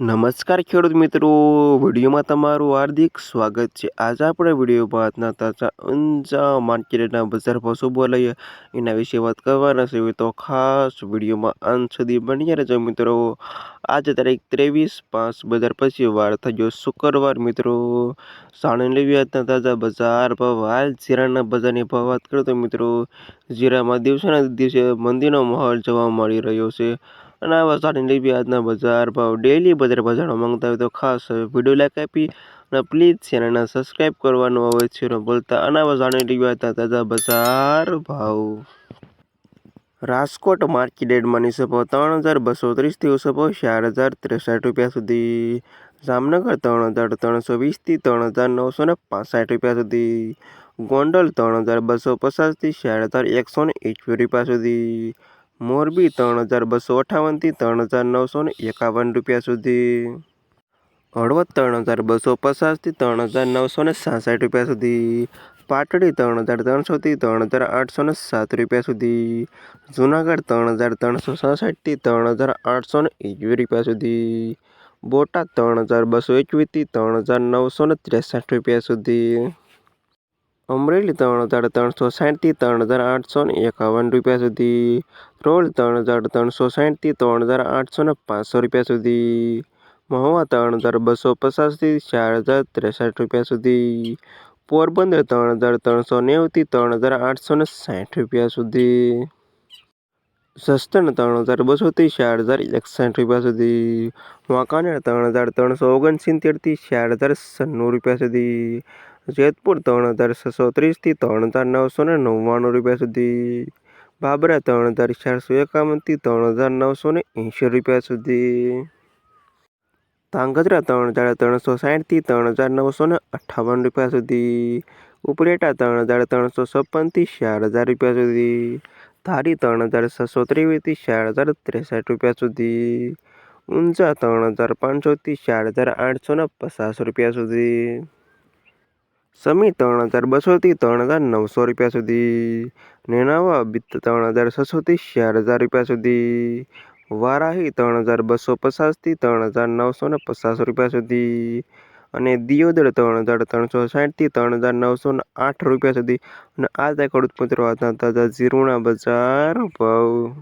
નમસ્કાર ખેડૂત મિત્રો, વિડીયોમાં તમારું હાર્દિક સ્વાગત છે. આજે આપણે વિડીયોમાં આજના તાજા ઊંચા માર્કેટના બજાર ભાવ શું બોલાઈએ એના વિશે વાત કરવાના છે. તો ખાસ વિડીયોમાં અંત સુધી બની રહેજો મિત્રો. આજે તારીખ ત્રેવીસ પાંચ બજાર પછી વાર થયો શુક્રવાર મિત્રો. સાણંદ લેવી આજના તાજા બજાર ભાવ હાલ જીરાના બજારની ભાવ વાત કરો તો મિત્રો, જીરામાં દિવસેના દિવસે મંદીનો માહોલ જોવા મળી રહ્યો છે. અને આવા જાણી લેવી આજના બજાર ભાવ. ડેલી બજાર ભાવ માંગતા હોય તો ખાસ વીડિયો લાઈક આપી અને પ્લીઝ ચેનલને સબસ્ક્રાઈબ કરવાનું આવે છે બોલતા અને આ જાણી લેવી આજના તાજા બજાર ભાવ. રાજકોટ માર્કેટ યાર્ડમાં નીચે ત્રણ હજાર બસો ત્રીસથી ઓછો ચાર હજાર ત્રેસઠ રૂપિયા સુધી. જામનગર ત્રણ હજાર ત્રણસો વીસથી ત્રણ હજાર નવસો ને પાસઠ રૂપિયા સુધી. ગોંડલ ત્રણ હજાર બસો પચાસથી ચાર હજાર એકસો ને એકવીસ રૂપિયા સુધી. મોરબી ત્રણ હજાર બસો અઠાવનથી ત્રણ હજાર નવસો ને એકાવન રૂપિયા સુધી હળવદ ત્રણ હજાર બસો પચાસથી ત્રણ હજાર નવસો ને સાસઠ રૂપિયા સુધી પાટડી ત્રણ હજાર ત્રણસોથી ત્રણ હજાર આઠસો ને સાત રૂપિયા સુધી જુનાગઢ ત્રણ હજાર ત્રણસો સાસઠથી ત્રણ હજાર આઠસો ને એકવીસ રૂપિયા સુધી બોટાદ ત્રણ હજાર બસો એકવીસથી ત્રણ હજાર નવસો ને ત્રેસઠ રૂપિયા સુધી અમરેલી ત્રણ હજાર ત્રણસો સાઠથી ત્રણ હજાર આઠસો ને એકાવન રૂપિયા સુધી. ધ્રોલ ત્રણ હજાર ત્રણસો સાઠથી ત્રણ હજાર આઠસો ને પાંચસો રૂપિયા સુધી. મહુવા ત્રણ હજાર બસો પચાસથી ચાર હજાર ત્રેસઠ રૂપિયા સુધી. પોરબંદર ત્રણ હજાર ત્રણસો નેવુંથી ત્રણ હજાર આઠસો ને સાઠ રૂપિયા સુધી. સસ્તન ત્રણ હજાર બસોથી ચાર હજાર એકસઠ રૂપિયા સુધી. વાંકાનેર ત્રણ હજાર ત્રણસો ઓગણસિત્તેરથી ચાર હજાર સન્નું રૂપિયા સુધી. જેતપુર ત્રણ હજાર છસો ત્રીસથી ત્રણ હજાર નવસો ને નવ્વાણું રૂપિયા સુધી. બાબરા ત્રણ હજાર ચારસો એકાવનથી ત્રણ હજાર નવસો ને એંશી રૂપિયા સુધી. ધાંગધ્રા ત્રણ હજાર ત્રણસો સાઠથી ત્રણ હજાર નવસો ને અઠ્ઠાવન રૂપિયા સુધી. ઉપરેટા ત્રણ હજાર ત્રણસો છપ્પનથી ચાર હજાર રૂપિયા સુધી. ધારી ત્રણ હજાર છસો ત્રેવીસથી ચાર હજાર ત્રેસઠ રૂપિયા સુધી. ઊંઝા ત્રણ હજાર પાંચસોથી ચાર હજાર આઠસો ને પચાસ રૂપિયા સુધી. સમી ત્રણ હજાર બસોથી ત્રણ હજાર નવસો રૂપિયા સુધી. નેનાવા ત્રણ હજાર છસોથી ચાર હજાર રૂપિયા સુધી. વારાહી ત્રણ હજાર બસો પચાસથી ત્રણ હજાર નવસો ને પચાસ રૂપિયા સુધી. અને દિયોદર ત્રણ હજાર ત્રણસો સાઠથી ત્રણ હજાર નવસો ને આઠ રૂપિયા સુધી. અને આ ત્યાં ખેડૂત મિત્રો આજના તાજા જીરુના બજાર ભાવ